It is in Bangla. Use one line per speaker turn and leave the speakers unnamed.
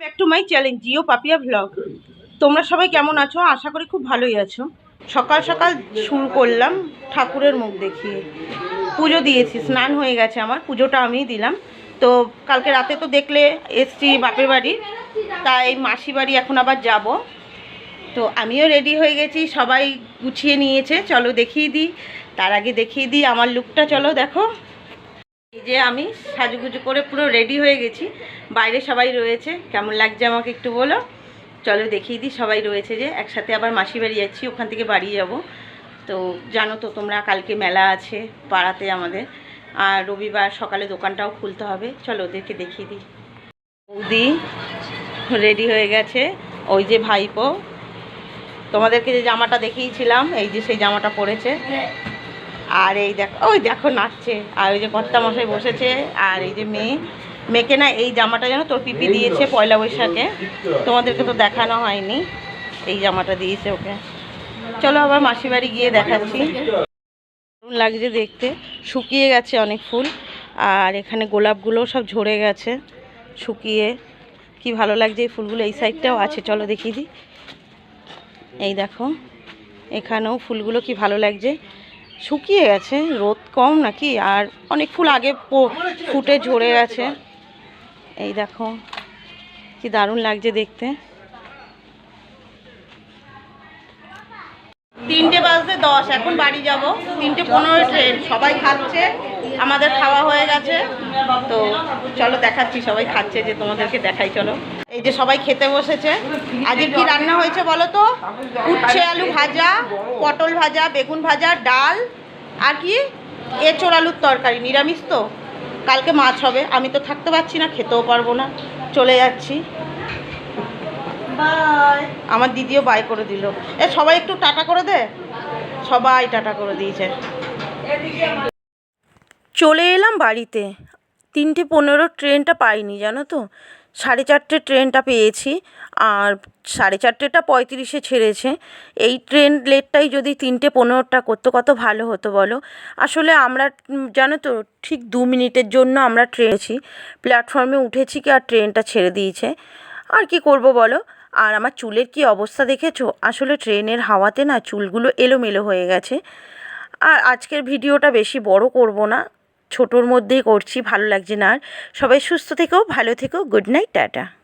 ব্যাক টু মাই চ্যালেঞ্জ জিও পাপিয়া ভ্লগ তোমরা সবাই কেমন আছো? আশা করি খুব ভালোই আছো। সকাল সকাল শুরু করলাম ঠাকুরের মুখ দেখিয়ে। পুজো দিয়েছি, স্নান হয়ে গেছে আমার, পুজোটা আমিই দিলাম। তো কালকে রাতে তো দেখলে এসছি বাপের বাড়ি, তাই মাসি বাড়ি এখন আবার যাব। তো আমিও রেডি হয়ে গেছি, সবাই গুছিয়ে নিয়েছে। চলো দেখিয়ে দিই, তার আগে দেখিয়ে দিই আমার লুকটা চলো দেখো। এই যে আমি সাজুগুজু করে পুরো রেডি হয়ে গেছি। বাইরে সবাই রয়েছে। কেমন লাগছে আমাকে একটু বলো? চলো দেখিয়ে দিই, সবাই রয়েছে যে একসাথে আবার মাসি বাড়ি যাচ্ছি, ওখান থেকে বাড়ি যাব। তো জানো তো তোমরা, কালকে মেলা আছে পাড়াতে আমাদের। আর রবিবার সকালে দোকানটাও খুলতে হবে। চলো ওদেরকে দেখিয়ে দিই। বৌদি রেডি হয়ে গেছে। ওই যে ভাইপো। তোমাদেরকে যে জামাটা দেখিয়েছিলাম, এই যে সেই জামাটা পরেছে। আর এই দেখো, ওই দেখো নাচছে। আর ওই যে কর্তা মশাই বসেছে, আর এই যে মেয়ে। মেয়েকে না এই জামাটা যেন তোর পিপি দিয়েছে পয়লা বৈশাখে। তোমাদেরকে তো দেখানো হয়নি। এই জামাটা দিয়েছে ওকে। চলো আবার মাসি বাড়ি গিয়ে দেখাচ্ছি। দারুণ লাগছে দেখতে। শুকিয়ে গেছে অনেক ফুল। আর এখানে গোলাপগুলো সব ঝরে গেছে। শুকিয়ে। কি ভালো লাগছে এই ফুলগুলো। এই সাইডটাও আছে। চলো দেখিয়ে দিই। এই দেখো। এখানেও ফুলগুলো কি ভালো লাগছে। শুকিয়ে গেছে, রোদ কম নাকি? আর অনেক ফুল আগে ফুটে ঝরে গেছে। এই দেখো, কি দারুণ লাগছে দেখতে। তিনটে বাজতে দশ, এখন বাড়ি যাব। তিনটে পনেরো ট্রেন, সবাই খাচ্ছে। আমাদের খাওয়া হয়ে গেছে। তো চলো দেখাচ্ছি সবাই খাচ্ছে যে তোমাদেরকে দেখাই চলো। এই যে সবাই খেতে বসেছে। আজকে কি রান্না হয়েছে বলো তো? উচ্ছে আলু ভাজা পটল ভাজা বেগুন ভাজা ডাল আর কি? এঁচোড় আলুর তরকারি। নিরামিষ তো? কালকে মাছ হবে। আমি তো থাকতে পারছি না খেতেও পারব না। চলে যাচ্ছি। আমার দিদিও বাই করে দিল। এ সবাই একটু টাটা করে দে? সবাই টাটা করে দিয়েছে। চলে এলাম বাড়িতে। তিনটে পনেরো ট্রেনটা পাইনি, জানো তো? সাড়ে চারটে ট্রেনটা পেয়েছি, আর সাড়ে চারটেটা পঁয়ত্রিশে ছেড়েছে। এই ট্রেন লেটটাই যদি তিনটে পনেরোটা করতো, কত ভালো হতো বলো? আসলে আমরা জানো তো, ঠিক দু মিনিটের জন্য আমরা ট্রেনেছি প্ল্যাটফর্মে উঠেছি কি আর ট্রেনটা ছেড়ে দিয়েছে। আর কি করব বলো? আর আমার চুলের কি অবস্থা দেখেছ? আসলে ট্রেনের হাওয়াতে না চুলগুলো এলোমেলো হয়ে গেছে। আর আজকের ভিডিওটা বেশি বড় করব না। ছোটোর মধ্যেই করছি, ভালো লাগছে না আর। সবাই সুস্থ থেকো, ভালো থেকো গুড নাইট টাটা।